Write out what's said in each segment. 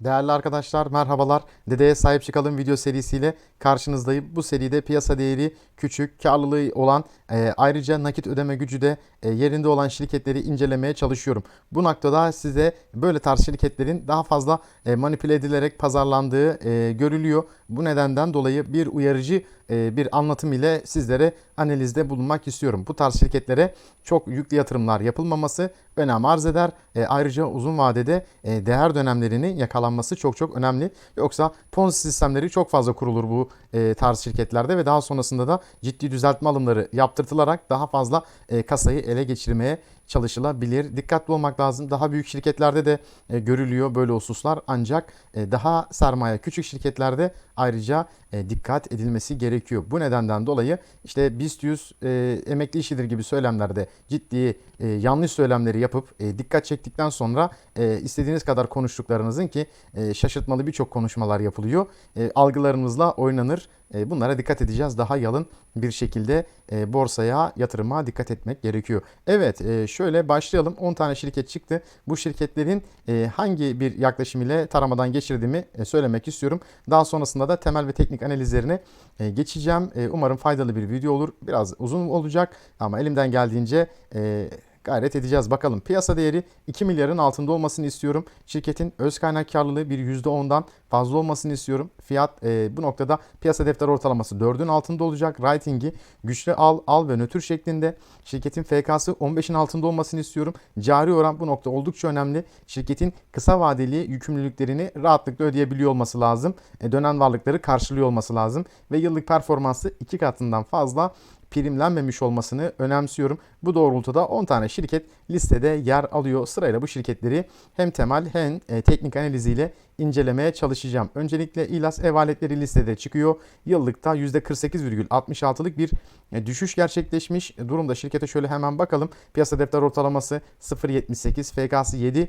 Değerli arkadaşlar merhabalar. Dedeye sahip çıkalım video serisiyle karşınızdayım. Bu seride piyasa değeri küçük, karlılığı olan e, ayrıca nakit ödeme gücü de e, yerinde olan şirketleri incelemeye çalışıyorum. Bu noktada size böyle tarz şirketlerin daha fazla e, manipüle edilerek pazarlandığı e, görülüyor. Bu nedenden dolayı bir uyarıcı bir anlatım ile sizlere analizde bulunmak istiyorum. Bu tarz şirketlere çok yüklü yatırımlar yapılmaması önem arz eder. E, ayrıca uzun vadede e, değer dönemlerini yakalanması çok çok önemli. Yoksa Ponzi sistemleri çok fazla kurulur bu e, tarz şirketlerde ve daha sonrasında da ciddi düzeltme alımları yaptırtılarak daha fazla e, kasayı ele geçirmeye çalışılabilir. Dikkatli olmak lazım. Daha büyük şirketlerde de e, görülüyor böyle hususlar ancak e, daha sermaye küçük şirketlerde ayrıca e, dikkat edilmesi gerekiyor. Bu nedenden dolayı işte BIST 100 e, emekli işidir gibi söylemlerde ciddi e, yanlış söylemleri yapıp e, dikkat çektikten sonra e, istediğiniz kadar konuştuklarınızın ki e, şaşırtmalı birçok konuşmalar yapılıyor. E, algılarımızla oynanır. E, bunlara dikkat edeceğiz. Daha yalın bir şekilde e, borsaya yatırıma dikkat etmek gerekiyor. Evet e, şöyle başlayalım. 10 tane şirket çıktı. Bu şirketlerin e, hangi bir yaklaşım ile taramadan geçirdiğimi e, söylemek istiyorum. Daha sonrasında da temel ve teknik analizlerine e, geçeceğim. E, umarım faydalı bir video olur. Biraz uzun olacak ama elimden geldiğince e, gayret edeceğiz. Bakalım piyasa değeri 2 milyarın altında olmasını istiyorum. Şirketin öz kaynak karlılığı bir %10'dan fazla olmasını istiyorum. Fiyat e, bu noktada piyasa defter ortalaması 4'ün altında olacak. Rating'i güçlü al, al ve nötr şeklinde. Şirketin FK'sı 15'in altında olmasını istiyorum. Cari oran bu nokta oldukça önemli. Şirketin kısa vadeli yükümlülüklerini rahatlıkla ödeyebiliyor olması lazım. E, dönen varlıkları karşılıyor olması lazım. Ve yıllık performansı 2 katından fazla primlenmemiş olmasını önemsiyorum. Bu doğrultuda 10 tane şirket listede yer alıyor. Sırayla bu şirketleri hem temel hem e, teknik analiziyle incelemeye çalışacağım. Öncelikle İlas ev aletleri listede çıkıyor. Yıllıkta %48,66'lık bir e, düşüş gerçekleşmiş durumda. Şirkete şöyle hemen bakalım. Piyasa defter ortalaması 0.78, FK'sı 7,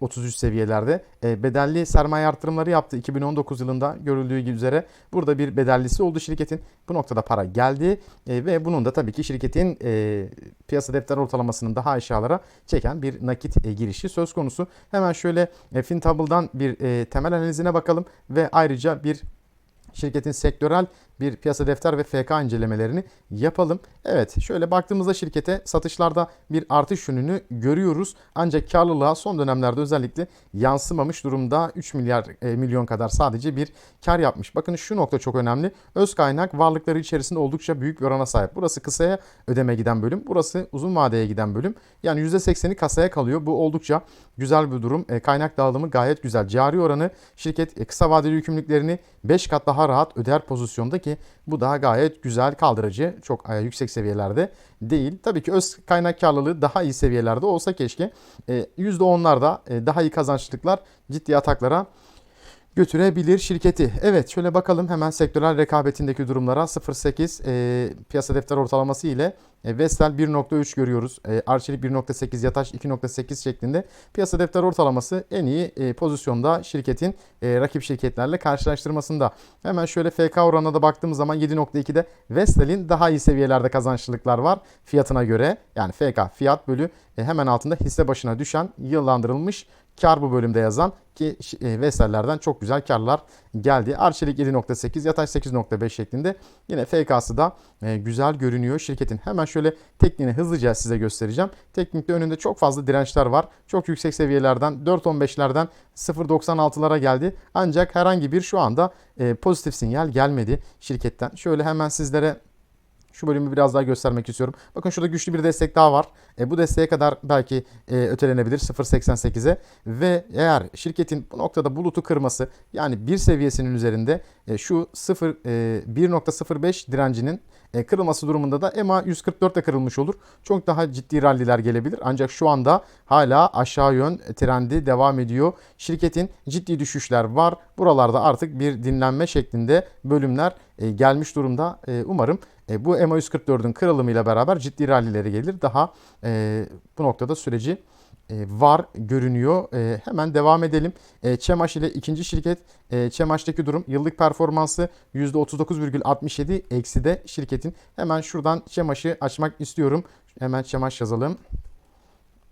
33 seviyelerde. E, bedelli sermaye artırımları yaptı 2019 yılında görüldüğü üzere. Burada bir bedellisi oldu şirketin. Bu noktada para geldi e, ve bunun da tabii ki şirketin piyasa defter ortalamasının daha aşağılara çeken bir nakit girişi söz konusu. Hemen şöyle FinTable'dan bir temel analizine bakalım ve ayrıca bir şirketin sektörel bir piyasa defter ve FK incelemelerini yapalım. Evet şöyle baktığımızda şirkete satışlarda bir artış yönünü görüyoruz. Ancak karlılığa son dönemlerde özellikle yansımamış durumda 3 milyar e, milyon kadar sadece bir kar yapmış. Bakın şu nokta çok önemli. Öz kaynak varlıkları içerisinde oldukça büyük bir orana sahip. Burası kısaya ödeme giden bölüm. Burası uzun vadeye giden bölüm. Yani %80'i kasaya kalıyor. Bu oldukça güzel bir durum. E, kaynak dağılımı gayet güzel. Cari oranı şirket e, kısa vadeli yükümlülüklerini 5 kat daha rahat öder pozisyonda ki bu daha gayet güzel kaldırıcı. Çok e, yüksek seviyelerde değil. Tabii ki öz kaynak karlılığı daha iyi seviyelerde olsa keşke. E, %10'larda e, daha iyi kazançlıklar ciddi ataklara götürebilir şirketi. Evet şöyle bakalım hemen sektörel rekabetindeki durumlara 0.8 e, piyasa defter ortalaması ile e, Vestel 1.3 görüyoruz. E, Arçelik 1.8, Yataş 2.8 şeklinde piyasa defter ortalaması en iyi e, pozisyonda şirketin e, rakip şirketlerle karşılaştırmasında. Hemen şöyle FK oranına da baktığımız zaman 7.2'de Vestel'in daha iyi seviyelerde kazançlılıklar var fiyatına göre. Yani FK fiyat bölü e, hemen altında hisse başına düşen yıllandırılmış kar bu bölümde yazan ki e, Vestel'lerden çok güzel karlar geldi. Arçelik 7.8, Yataş 8.5 şeklinde yine FK'sı da e, güzel görünüyor şirketin. Hemen şöyle tekniğini hızlıca size göstereceğim. Teknikte önünde çok fazla dirençler var. Çok yüksek seviyelerden 4.15'lerden 0.96'lara geldi. Ancak herhangi bir şu anda e, pozitif sinyal gelmedi şirketten. Şöyle hemen sizlere şu bölümü biraz daha göstermek istiyorum. Bakın şurada güçlü bir destek daha var. E, bu desteğe kadar belki e, ötelenebilir 0.88'e ve eğer şirketin bu noktada bulutu kırması yani bir seviyesinin üzerinde e, şu 0 e, 1.05 direncinin e, kırılması durumunda da EMA 144 de kırılmış olur. Çok daha ciddi ralliler gelebilir. Ancak şu anda hala aşağı yön trendi devam ediyor. Şirketin ciddi düşüşler var. Buralarda artık bir dinlenme şeklinde bölümler e, gelmiş durumda. E, umarım e, bu EMA 144'ün kırılımıyla beraber ciddi rallileri gelir. Daha e, bu noktada süreci e, var görünüyor. E, hemen devam edelim. E, Çemaş ile ikinci şirket e, Çemaş'taki durum yıllık performansı %39,67 eksi de şirketin. Hemen şuradan Çemaş'ı açmak istiyorum. Hemen Çemaş yazalım.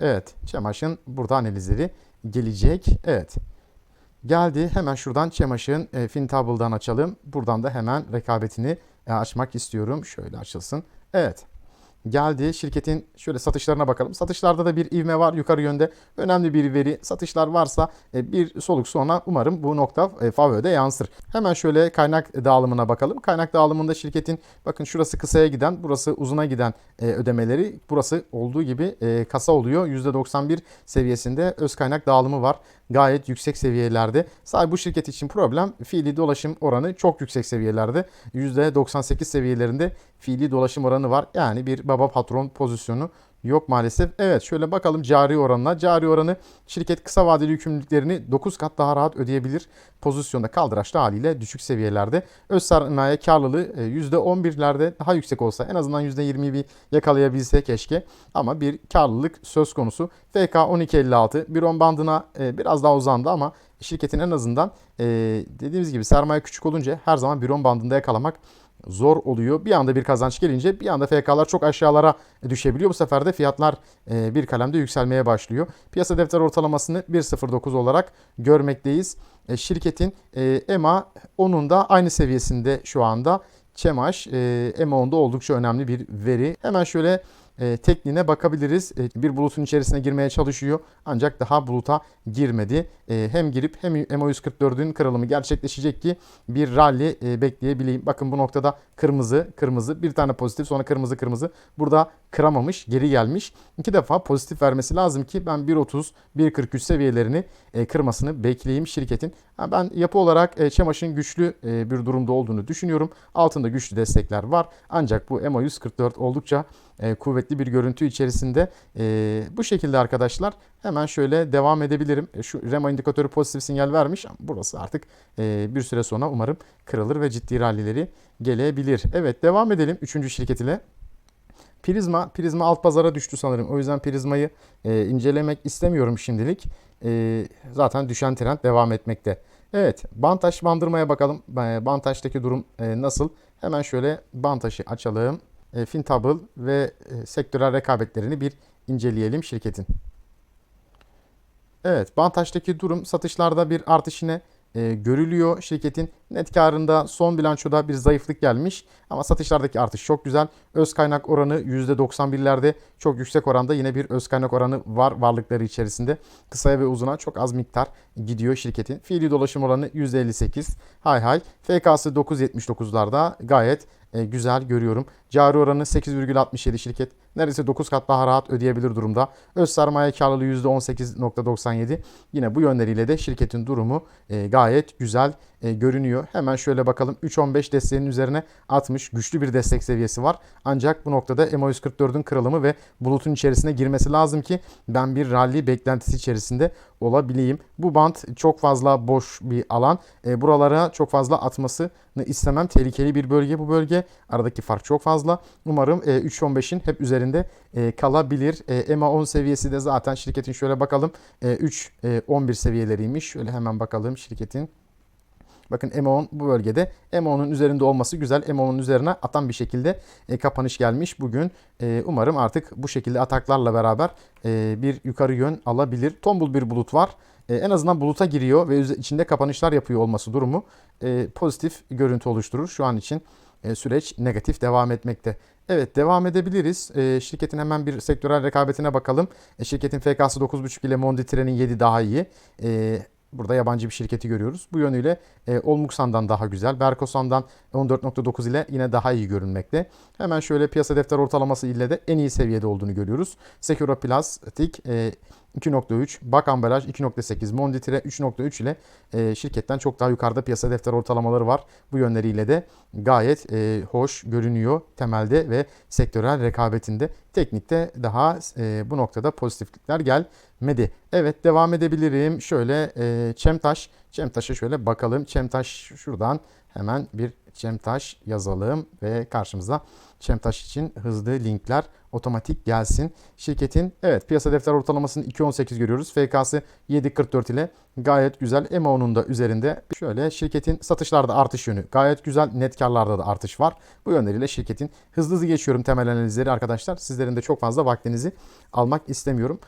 Evet Çemaş'ın burada analizleri gelecek. Evet. Geldi hemen şuradan Çemaş'ın e, Fintable'dan açalım. Buradan da hemen rekabetini e, açmak istiyorum. Şöyle açılsın. Evet. Geldi şirketin şöyle satışlarına bakalım. Satışlarda da bir ivme var yukarı yönde. Önemli bir veri. Satışlar varsa e, bir soluk sonra umarım bu nokta e, FAVÖ'de yansır. Hemen şöyle kaynak dağılımına bakalım. Kaynak dağılımında şirketin bakın şurası kısaya giden, burası uzuna giden e, ödemeleri. Burası olduğu gibi kasa oluyor. %91 seviyesinde öz kaynak dağılımı var. Gayet yüksek seviyelerde. Sadece bu şirket için problem fiili dolaşım oranı çok yüksek seviyelerde. %98 seviyelerinde fiili dolaşım oranı var. Yani bir baba patron pozisyonu yok maalesef. Evet şöyle bakalım cari oranına. Cari oranı şirket kısa vadeli yükümlülüklerini 9 kat daha rahat ödeyebilir pozisyonda kaldıraçlı haliyle düşük seviyelerde. Öz sermaye karlılığı e, %11'lerde daha yüksek olsa en azından %20'yi bir yakalayabilse keşke. Ama bir karlılık söz konusu. FK 1256 bir on bandına e, biraz daha uzandı ama şirketin en azından e, dediğimiz gibi sermaye küçük olunca her zaman bir on bandında yakalamak zor oluyor. Bir anda bir kazanç gelince bir anda FK'lar çok aşağılara düşebiliyor. Bu sefer de fiyatlar e, bir kalemde yükselmeye başlıyor. Piyasa defter ortalamasını 1.09 olarak görmekteyiz. E, şirketin e, EMA onun da aynı seviyesinde şu anda. Çemaş e, EMA 10'da oldukça önemli bir veri. Hemen şöyle e, tekniğine bakabiliriz. E, bir bulutun içerisine girmeye çalışıyor ancak daha buluta girmedi. E, hem girip hem MO144'ün kırılımı gerçekleşecek ki bir rally e, bekleyebileyim. Bakın bu noktada kırmızı kırmızı bir tane pozitif sonra kırmızı kırmızı. Burada kıramamış geri gelmiş. İki defa pozitif vermesi lazım ki ben 1.30 1.43 seviyelerini e, kırmasını bekleyeyim şirketin. Ha, ben yapı olarak e, Çemaş'ın güçlü e, bir durumda olduğunu düşünüyorum. Altında güçlü destekler var. Ancak bu EMA 144 oldukça e, kuvvetli bir görüntü içerisinde. E, bu şekilde arkadaşlar hemen şöyle devam edebilirim. E, şu REMA indikatörü pozitif sinyal vermiş. Burası artık e, bir süre sonra umarım kırılır ve ciddi rallileri gelebilir. Evet devam edelim 3. şirket ile. Prizma, Prizma alt pazara düştü sanırım. O yüzden Prizma'yı e, incelemek istemiyorum şimdilik. E, zaten düşen trend devam etmekte. Evet, Bantaş bandırmaya bakalım. E, Bantaş'taki durum e, nasıl? Hemen şöyle Bantaş'ı açalım. E, Fintable ve e, sektörel rekabetlerini bir inceleyelim şirketin. Evet, Bantaş'taki durum satışlarda bir artış yine e, görülüyor. Şirketin net karında son bilançoda bir zayıflık gelmiş ama satışlardaki artış çok güzel. Öz kaynak oranı %91'lerde çok yüksek oranda yine bir öz kaynak oranı var varlıkları içerisinde. Kısaya ve uzuna çok az miktar gidiyor şirketin. Fiili dolaşım oranı %58. Hay hay. FK'sı 9.79'larda gayet güzel görüyorum. Cari oranı 8,67 şirket. Neredeyse 9 kat daha rahat ödeyebilir durumda. Öz sermaye karlılığı %18.97. Yine bu yönleriyle de şirketin durumu e, gayet güzel e, görünüyor. Hemen şöyle bakalım. 3.15 desteğinin üzerine atmış. Güçlü bir destek seviyesi var. Ancak bu noktada MA144'ün kırılımı ve bulutun içerisine girmesi lazım ki ben bir rally beklentisi içerisinde olabileyim. Bu bant çok fazla boş bir alan. E, buralara çok fazla atmasını istemem. Tehlikeli bir bölge bu bölge. Aradaki fark çok fazla. Umarım e, 3.15'in hep üzerinde e, kalabilir. E, EMA 10 seviyesi de zaten şirketin şöyle bakalım. E, 3.11 e, seviyeleriymiş. Şöyle hemen bakalım şirketin. Bakın M10 bu bölgede. M10'un üzerinde olması güzel. M10'un üzerine atan bir şekilde e, kapanış gelmiş bugün. E, umarım artık bu şekilde ataklarla beraber e, bir yukarı yön alabilir. Tombul bir bulut var. E, en azından buluta giriyor ve içinde kapanışlar yapıyor olması durumu e, pozitif görüntü oluşturur. Şu an için e, süreç negatif devam etmekte. Evet devam edebiliriz. E, şirketin hemen bir sektörel rekabetine bakalım. E, şirketin FK'sı 9.5 ile Monditre'nin 7 daha iyi. E, Burada yabancı bir şirketi görüyoruz. Bu yönüyle e, Olmuksan'dan daha güzel. Berkosan'dan 14.9 ile yine daha iyi görünmekte. Hemen şöyle piyasa defter ortalaması ile de en iyi seviyede olduğunu görüyoruz. Secura Plastik e, 2.3, Bak Ambalaj 2.8, Monditire 3.3 ile e, şirketten çok daha yukarıda piyasa defter ortalamaları var. Bu yönleriyle de gayet e, hoş görünüyor temelde ve sektörel rekabetinde. Teknikte daha e, bu noktada pozitiflikler gelmedi. Evet devam edebilirim. Şöyle e, Çemtaş, Çemtaş'a şöyle bakalım. Çemtaş şuradan hemen bir Çemtaş yazalım ve karşımıza Çemtaş için hızlı linkler otomatik gelsin. Şirketin evet piyasa defter ortalamasını 2.18 görüyoruz. FK'sı 7.44 ile gayet güzel. EMA'nın da üzerinde. Şöyle şirketin satışlarda artış yönü gayet güzel. Net karlarda da artış var. Bu yönleriyle şirketin hızlı hızlı geçiyorum temel analizleri arkadaşlar. Sizlerin de çok fazla vaktinizi almak istemiyorum.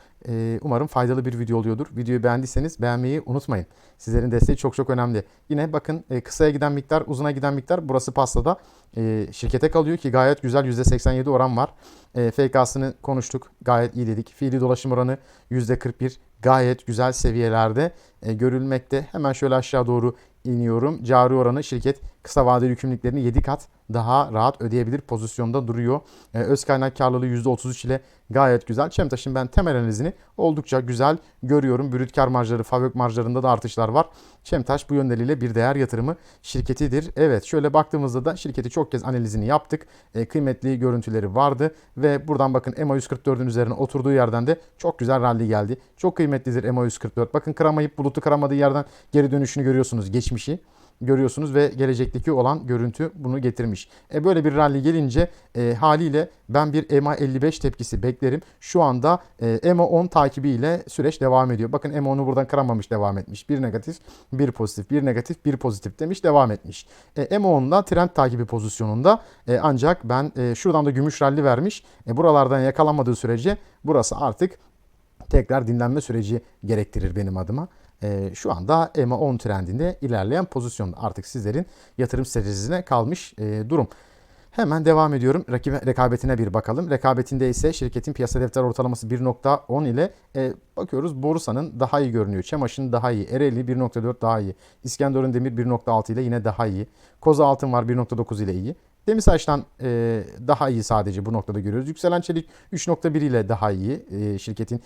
Umarım faydalı bir video oluyordur. Videoyu beğendiyseniz beğenmeyi unutmayın. Sizlerin desteği çok çok önemli. Yine bakın kısaya giden miktar, uzuna giden miktar burası pastada şirkete kalıyor ki gayet güzel %87 oran var. FK'sını konuştuk. Gayet iyi dedik. Fiili dolaşım oranı %41 gayet güzel seviyelerde görülmekte. Hemen şöyle aşağı doğru iniyorum. Cari oranı şirket kısa vadeli yükümlülüklerini 7 kat daha rahat ödeyebilir pozisyonda duruyor. E, öz kaynak karlılığı %33 ile gayet güzel. Çemtaş'ın ben temel analizini oldukça güzel görüyorum. Brüt kar marjları, fabrik marjlarında da artışlar var. Çemtaş bu yönleriyle bir değer yatırımı şirketidir. Evet şöyle baktığımızda da şirketi çok kez analizini yaptık. E, kıymetli görüntüleri vardı ve buradan bakın EMA 144'ün üzerine oturduğu yerden de çok güzel rally geldi. Çok kıymetlidir EMA 144. Bakın kıramayıp bulutu kıramadığı yerden geri dönüşünü görüyorsunuz geçmişi görüyorsunuz ve gelecekteki olan görüntü bunu getirmiş. E böyle bir rally gelince e, haliyle ben bir EMA 55 tepkisi beklerim. Şu anda e, EMA 10 takibiyle süreç devam ediyor. Bakın EMA 10'u buradan kıramamış devam etmiş. Bir negatif, bir pozitif, bir negatif, bir pozitif demiş devam etmiş. E, EMA 10'da trend takibi pozisyonunda e, ancak ben e, şuradan da gümüş rally vermiş. E, buralardan yakalanmadığı sürece burası artık tekrar dinlenme süreci gerektirir benim adıma. E, şu anda EMA 10 trendinde ilerleyen pozisyonda artık sizlerin yatırım stratejisine kalmış e, durum. Hemen devam ediyorum. Rakibe, rekabetine bir bakalım. Rekabetinde ise şirketin piyasa defter ortalaması 1.10 ile e, bakıyoruz Borsa'nın daha iyi görünüyor. Çamaş'ın daha iyi. Ereğli 1.4 daha iyi. İskenderun Demir 1.6 ile yine daha iyi. Koza Altın var 1.9 ile iyi. Demirsaç'tan e, daha iyi sadece bu noktada görüyoruz. Yükselen Çelik 3.1 ile daha iyi. E, şirketin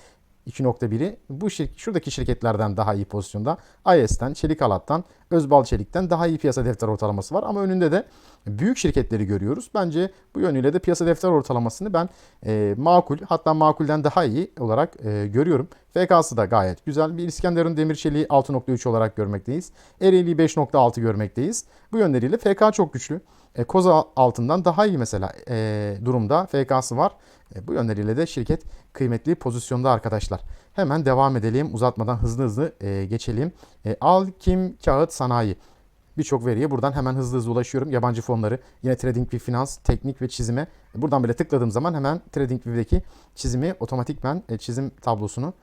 2.1'i bu şir şuradaki şirketlerden daha iyi pozisyonda. IS'ten, Çelik Alat'tan, Özbal Çelik'ten daha iyi piyasa defter ortalaması var. Ama önünde de büyük şirketleri görüyoruz. Bence bu yönüyle de piyasa defter ortalamasını ben e, makul hatta makulden daha iyi olarak e, görüyorum. FK'sı da gayet güzel. Bir İskenderun Demir Çeliği 6.3 olarak görmekteyiz. Ereğli 5.6 görmekteyiz. Bu yönleriyle FK çok güçlü. E, Koza altından daha iyi mesela e, durumda FK'sı var. E, bu yönleriyle de şirket kıymetli pozisyonda arkadaşlar. Hemen devam edelim uzatmadan hızlı hızlı e, geçelim. E, Alkim Kağıt Sanayi. Birçok veriye buradan hemen hızlı hızlı ulaşıyorum. Yabancı fonları, yine TradingView Finans, teknik ve çizime. Buradan bile tıkladığım zaman hemen TradingView'deki çizimi otomatikmen e, çizim tablosunu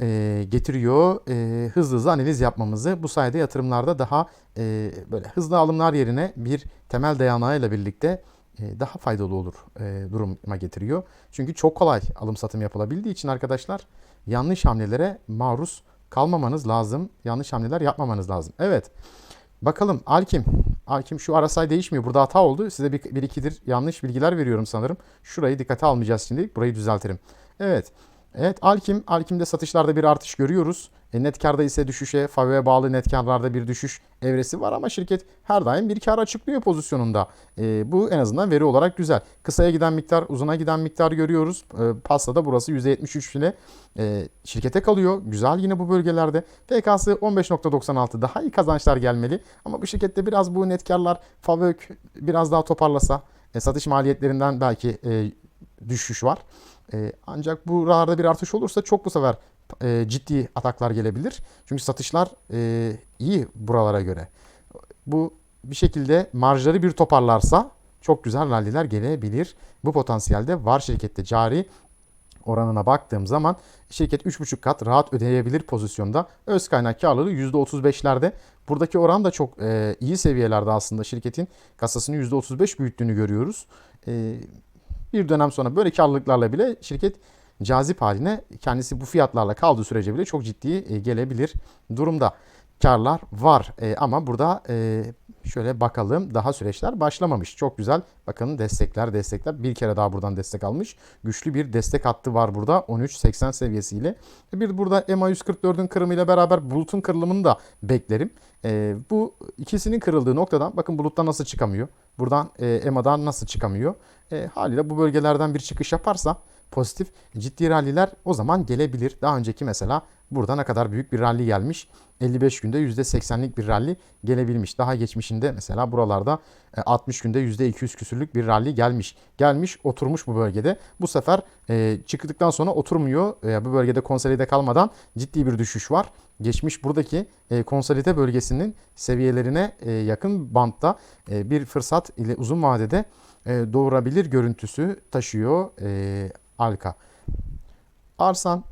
e, getiriyor. E, hızlı hızlı analiz yapmamızı. Bu sayede yatırımlarda daha e, böyle hızlı alımlar yerine bir temel dayanağıyla birlikte e, daha faydalı olur e, duruma getiriyor. Çünkü çok kolay alım satım yapılabildiği için arkadaşlar yanlış hamlelere maruz kalmamanız lazım. Yanlış hamleler yapmamanız lazım. Evet. Bakalım Alkim. Alkim şu arasay değişmiyor. Burada hata oldu. Size bir, bir ikidir yanlış bilgiler veriyorum sanırım. Şurayı dikkate almayacağız şimdi. Burayı düzeltirim. Evet. Evet Alkim, Alkim'de satışlarda bir artış görüyoruz. E, net karda ise düşüşe, FAVÖ'ye bağlı net karlarda bir düşüş evresi var ama şirket her daim bir kar açıklıyor pozisyonunda. E, bu en azından veri olarak güzel. Kısaya giden miktar, uzuna giden miktar görüyoruz. E, pastada burası %73 ile e, şirkete kalıyor. Güzel yine bu bölgelerde. FK'sı 15.96 daha iyi kazançlar gelmeli. Ama bu şirkette biraz bu net karlar FAVÖK biraz daha toparlasa, e, satış maliyetlerinden belki e, düşüş var. E, ancak buralarda bir artış olursa çok bu sefer e, ciddi ataklar gelebilir. Çünkü satışlar e, iyi buralara göre. Bu bir şekilde marjları bir toparlarsa çok güzel ralliler gelebilir. Bu potansiyelde var şirkette cari oranına baktığım zaman şirket 3,5 kat rahat ödeyebilir pozisyonda. Öz kaynak karlılığı %35'lerde. Buradaki oran da çok e, iyi seviyelerde aslında şirketin kasasını %35 büyüttüğünü görüyoruz. E, bir dönem sonra böyle karlılıklarla bile şirket cazip haline kendisi bu fiyatlarla kaldığı sürece bile çok ciddi e, gelebilir durumda. Karlar var e, ama burada e, şöyle bakalım daha süreçler başlamamış. Çok güzel bakın destekler destekler bir kere daha buradan destek almış. Güçlü bir destek hattı var burada 13.80 seviyesiyle. Bir burada EMA 144'ün kırımıyla beraber bulutun kırılımını da beklerim. Bu ikisinin kırıldığı noktadan bakın buluttan nasıl çıkamıyor. Buradan e, EMA'dan nasıl çıkamıyor. E, haliyle bu bölgelerden bir çıkış yaparsa pozitif ciddi ralliler o zaman gelebilir. Daha önceki mesela burada ne kadar büyük bir rally gelmiş. 55 günde %80'lik bir rally gelebilmiş. Daha geçmişinde mesela buralarda 60 günde %200 küsürlük bir rally gelmiş. Gelmiş oturmuş bu bölgede. Bu sefer e, çıktıktan sonra oturmuyor. E, bu bölgede konsolide kalmadan ciddi bir düşüş var. Geçmiş buradaki e, konsolide bölgesinin seviyelerine e, yakın bantta e, bir fırsat ile uzun vadede e, doğurabilir görüntüsü taşıyor e, Alka. Arsan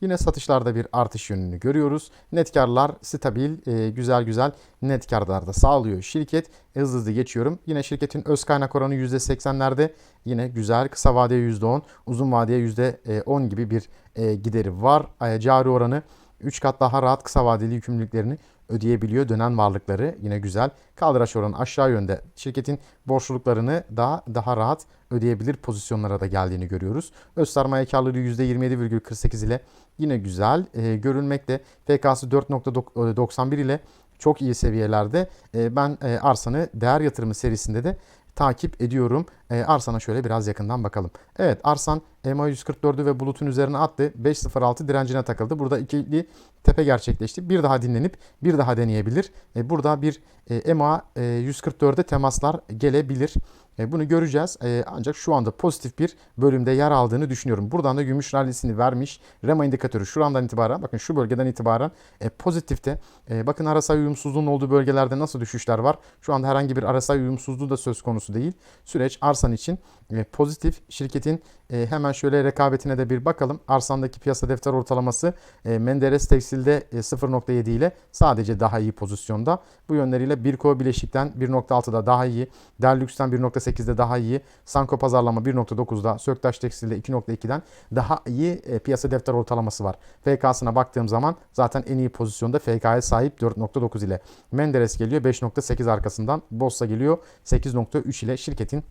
Yine satışlarda bir artış yönünü görüyoruz. Net karlar stabil, e, güzel güzel net karlar da sağlıyor şirket. E, hızlı hızlı geçiyorum. Yine şirketin öz kaynak oranı %80'lerde. Yine güzel. Kısa vadeye %10, uzun vadeye %10 gibi bir e, gideri var. E, cari oranı 3 kat daha rahat kısa vadeli yükümlülüklerini ödeyebiliyor. Dönen varlıkları yine güzel. Kaldıraç oranı aşağı yönde. Şirketin borçluluklarını daha daha rahat ödeyebilir pozisyonlara da geldiğini görüyoruz. Öz sermaye karlılığı %27,48 ile yine güzel e, görülmekte. FK'sı 4.91 ile çok iyi seviyelerde. E, ben e, Arsan'ı değer yatırımı serisinde de takip ediyorum. E, Arsan'a şöyle biraz yakından bakalım. Evet Arsan EMA 144'ü ve bulutun üzerine attı. 5.06 direncine takıldı. Burada ikili tepe gerçekleşti. Bir daha dinlenip bir daha deneyebilir. E, burada bir e, EMA e, 144'e temaslar gelebilir. E, bunu göreceğiz. E, ancak şu anda pozitif bir bölümde yer aldığını düşünüyorum. Buradan da gümüş rallisini vermiş. REMA indikatörü şurandan itibaren bakın şu bölgeden itibaren e, pozitifte. Bakın RSI uyumsuzluğun olduğu bölgelerde nasıl düşüşler var. Şu anda herhangi bir RSI uyumsuzluğu da söz konusu değil. Süreç Arsan için pozitif. Şirketin hemen şöyle rekabetine de bir bakalım. Arsan'daki piyasa defter ortalaması Menderes Tekstil'de e, 0.7 ile sadece daha iyi pozisyonda. Bu yönleriyle Birko Bileşik'ten 1.6'da daha iyi. Derlüks'ten 1.8'de daha iyi. Sanko Pazarlama 1.9'da. Söktaş Tekstil'de 2.2'den daha iyi e, piyasa defter ortalaması var. FK'sına baktığım zaman zaten en iyi pozisyonda FK'ya sahip 4.9 ile. Menderes geliyor 5.8 arkasından. Bossa geliyor 8.3 ile şirketin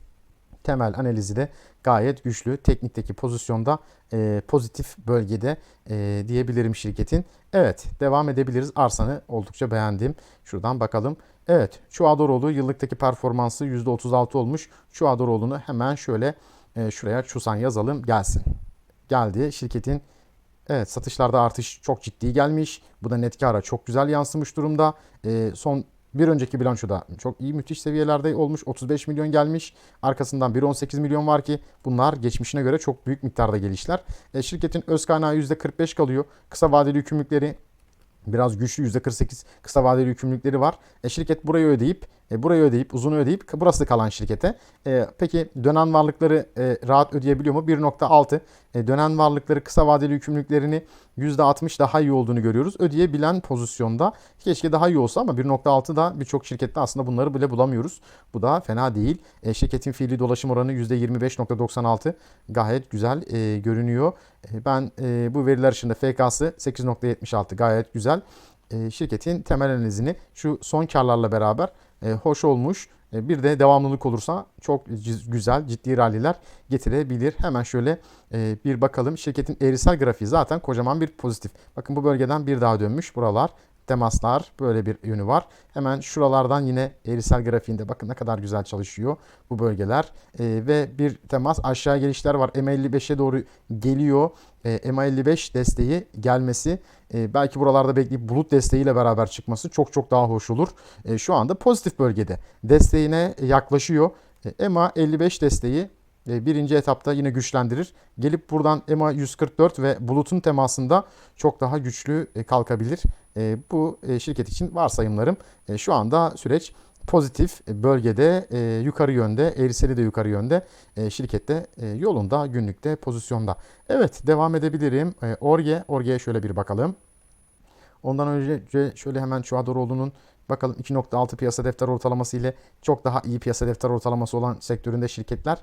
temel analizi de gayet güçlü. Teknikteki pozisyonda e, pozitif bölgede e, diyebilirim şirketin. Evet devam edebiliriz. Arsan'ı oldukça beğendim. Şuradan bakalım. Evet Çuadoroğlu yıllıktaki performansı %36 olmuş. Çuadoroğlu'nu hemen şöyle e, şuraya Çusan yazalım gelsin. Geldi şirketin Evet satışlarda artış çok ciddi gelmiş. Bu da net kara çok güzel yansımış durumda. E, son bir önceki bilançoda çok iyi müthiş seviyelerde olmuş. 35 milyon gelmiş. Arkasından 1.18 milyon var ki bunlar geçmişine göre çok büyük miktarda gelişler. E, şirketin öz kaynağı %45 kalıyor. Kısa vadeli yükümlülükleri biraz güçlü %48 kısa vadeli yükümlülükleri var. E, şirket burayı ödeyip e, burayı ödeyip uzunu ödeyip burası kalan şirkete. E, peki dönen varlıkları e, rahat ödeyebiliyor mu? 1.6 e, dönen varlıkları kısa vadeli yükümlülüklerini %60 daha iyi olduğunu görüyoruz. Ödeyebilen pozisyonda keşke daha iyi olsa ama 1.6 da birçok şirkette aslında bunları bile bulamıyoruz. Bu da fena değil. E, şirketin fiili dolaşım oranı %25.96 gayet güzel e, görünüyor. E, ben e, bu veriler ışığında FK'sı 8.76 gayet güzel. E, şirketin temel analizini şu son karlarla beraber e, hoş olmuş. E, bir de devamlılık olursa çok güzel ciddi ralliler getirebilir. Hemen şöyle e, bir bakalım. Şirketin eğrisel grafiği zaten kocaman bir pozitif. Bakın bu bölgeden bir daha dönmüş buralar temaslar böyle bir yönü var. Hemen şuralardan yine eğrisel grafiğinde bakın ne kadar güzel çalışıyor bu bölgeler. E, ve bir temas aşağı gelişler var. M55'e doğru geliyor. E, M55 desteği gelmesi e, belki buralarda bekleyip bulut desteğiyle beraber çıkması çok çok daha hoş olur. E, şu anda pozitif bölgede desteğine yaklaşıyor. E, EMA 55 desteği birinci etapta yine güçlendirir. Gelip buradan EMA 144 ve bulutun temasında çok daha güçlü kalkabilir. Bu şirket için varsayımlarım. Şu anda süreç pozitif bölgede yukarı yönde, eğriseli de yukarı yönde şirkette yolunda günlükte pozisyonda. Evet devam edebilirim. Orge, Orge'ye şöyle bir bakalım. Ondan önce şöyle hemen Çuadoroğlu'nun bakalım 2.6 piyasa defter ortalaması ile çok daha iyi piyasa defter ortalaması olan sektöründe şirketler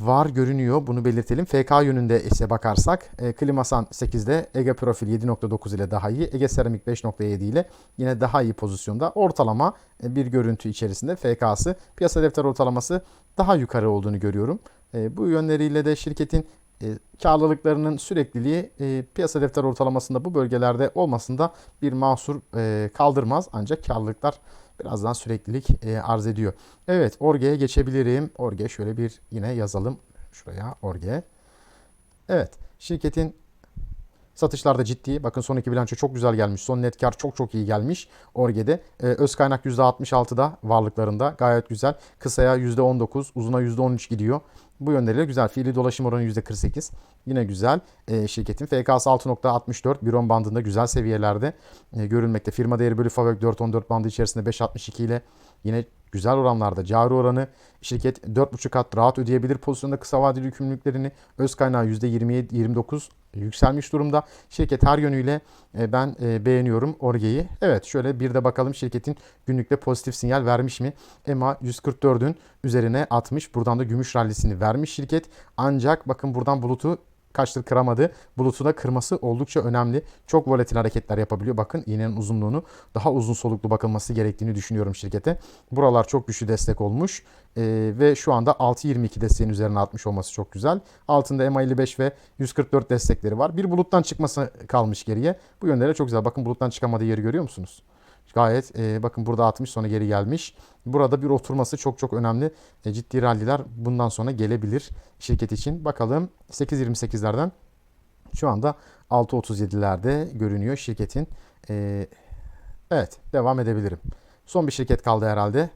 var görünüyor. Bunu belirtelim. FK yönünde ise bakarsak e, Klimasan 8'de Ege Profil 7.9 ile daha iyi. Ege Seramik 5.7 ile yine daha iyi pozisyonda. Ortalama e, bir görüntü içerisinde FK'sı piyasa defter ortalaması daha yukarı olduğunu görüyorum. E, bu yönleriyle de şirketin e, karlılıklarının sürekliliği e, piyasa defter ortalamasında bu bölgelerde olmasında bir mahsur e, kaldırmaz. Ancak karlılıklar birazdan süreklilik e, arz ediyor. Evet Orge'ye geçebilirim. Orge şöyle bir yine yazalım. Şuraya Orge. Evet şirketin Satışlarda ciddi. Bakın son iki bilanço çok güzel gelmiş. Son net kar çok çok iyi gelmiş Orge'de. Ee, öz kaynak %66'da varlıklarında. Gayet güzel. Kısaya %19, uzuna %13 gidiyor. Bu yönleriyle güzel. Fiili dolaşım oranı %48. Yine güzel. E, şirketin FK'sı 6.64. Büron bandında güzel seviyelerde e, görülmekte. Firma değeri bölü FAVÖK 4.14 bandı içerisinde 5.62 ile yine güzel oranlarda cari oranı şirket 4.5 kat rahat ödeyebilir pozisyonda kısa vadeli yükümlülüklerini öz kaynağı %27 29 yükselmiş durumda. Şirket her yönüyle e, ben e, beğeniyorum Orge'yi. Evet şöyle bir de bakalım şirketin günlükte pozitif sinyal vermiş mi? EMA 144'ün üzerine atmış. Buradan da gümüş rallisini vermiş şirket. Ancak bakın buradan bulutu kaçtır kıramadı. Bulutu da kırması oldukça önemli. Çok volatil hareketler yapabiliyor. Bakın iğnenin uzunluğunu daha uzun soluklu bakılması gerektiğini düşünüyorum şirkete. Buralar çok güçlü destek olmuş. Ee, ve şu anda 6.22 desteğin üzerine atmış olması çok güzel. Altında MA55 ve 144 destekleri var. Bir buluttan çıkması kalmış geriye. Bu yönlere çok güzel. Bakın buluttan çıkamadığı yeri görüyor musunuz? Gayet e, bakın burada atmış sonra geri gelmiş. Burada bir oturması çok çok önemli. E, ciddi ralliler bundan sonra gelebilir şirket için. Bakalım 8.28'lerden şu anda 6.37'lerde görünüyor şirketin. E, evet devam edebilirim. Son bir şirket kaldı herhalde.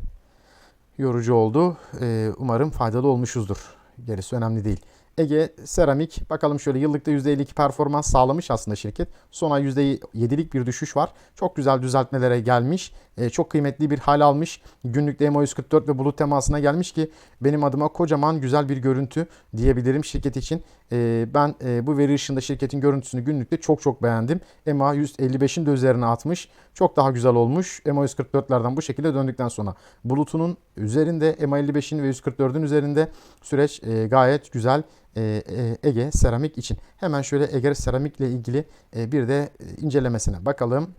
Yorucu oldu. E, umarım faydalı olmuşuzdur. Gerisi önemli değil. Ege Seramik bakalım şöyle yıllıkta %52 performans sağlamış aslında şirket. Son ay %7'lik bir düşüş var. Çok güzel düzeltmelere gelmiş. E, çok kıymetli bir hal almış. Günlükte MO144 ve bulut temasına gelmiş ki benim adıma kocaman güzel bir görüntü diyebilirim şirket için. E, ben e, bu veri ışığında şirketin görüntüsünü günlükte çok çok beğendim. EMA 155'in de üzerine atmış. Çok daha güzel olmuş. EMA 144'lerden bu şekilde döndükten sonra bulutunun üzerinde EMA 55'in ve 144'ün üzerinde süreç gayet güzel. Ege Seramik için. Hemen şöyle Ege Seramik ile ilgili bir de incelemesine bakalım.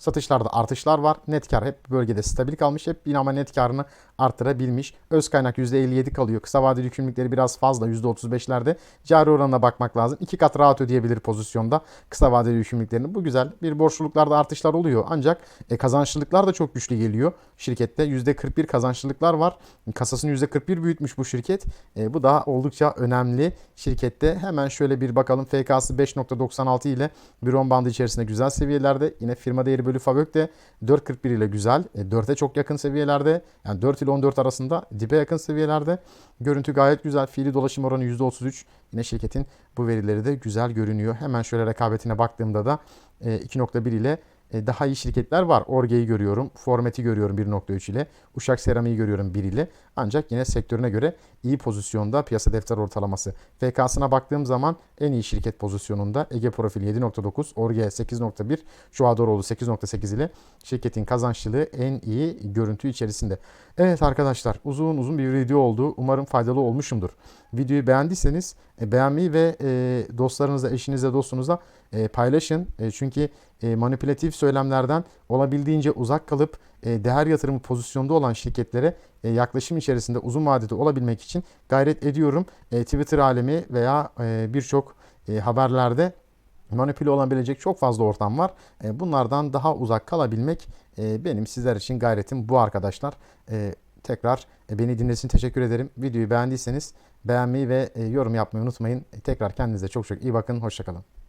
Satışlarda artışlar var. Net kar hep bölgede stabil kalmış. Hep yine ama net karını arttırabilmiş. Öz kaynak %57 kalıyor. Kısa vadeli yükümlülükleri biraz fazla %35'lerde. Cari oranına bakmak lazım. İki kat rahat ödeyebilir pozisyonda kısa vadeli yükümlülüklerini. Bu güzel. Bir borçluluklarda artışlar oluyor. Ancak e, kazançlılıklar da çok güçlü geliyor. Şirkette %41 kazançlılıklar var. Kasasını %41 büyütmüş bu şirket. E, bu da oldukça önemli şirkette. Hemen şöyle bir bakalım. FK'sı 5.96 ile 10 bandı içerisinde güzel seviyelerde. Yine firma değeri bölü fabrik de 4.41 ile güzel. E, 4'e çok yakın seviyelerde. Yani 4 ile 14 arasında dibe yakın seviyelerde. Görüntü gayet güzel. Fiili dolaşım oranı %33. Yine şirketin bu verileri de güzel görünüyor. Hemen şöyle rekabetine baktığımda da 2.1 ile e, daha iyi şirketler var. Orge'yi görüyorum. Format'i görüyorum 1.3 ile. Uşak Seramik'i görüyorum 1 ile. Ancak yine sektörüne göre iyi pozisyonda piyasa defter ortalaması. FK'sına baktığım zaman en iyi şirket pozisyonunda Ege Profil 7.9, Orge 8.1, Şuadoroğlu 8.8 ile şirketin kazançlılığı en iyi görüntü içerisinde. Evet arkadaşlar uzun uzun bir video oldu. Umarım faydalı olmuşumdur. Videoyu beğendiyseniz e, beğenmeyi ve e, dostlarınızla, eşinizle, dostunuzla e, paylaşın. E, çünkü e, manipülatif söylemlerden olabildiğince uzak kalıp e, değer yatırımı pozisyonda olan şirketlere e, yaklaşım içerisinde uzun vadede olabilmek için gayret ediyorum. E, Twitter alemi veya e, birçok e, haberlerde manipüle olabilecek çok fazla ortam var. E, bunlardan daha uzak kalabilmek e, benim sizler için gayretim bu arkadaşlar. E, tekrar e, beni için teşekkür ederim. Videoyu beğendiyseniz beğenmeyi ve e, yorum yapmayı unutmayın. E, tekrar kendinize çok çok iyi bakın. Hoşçakalın.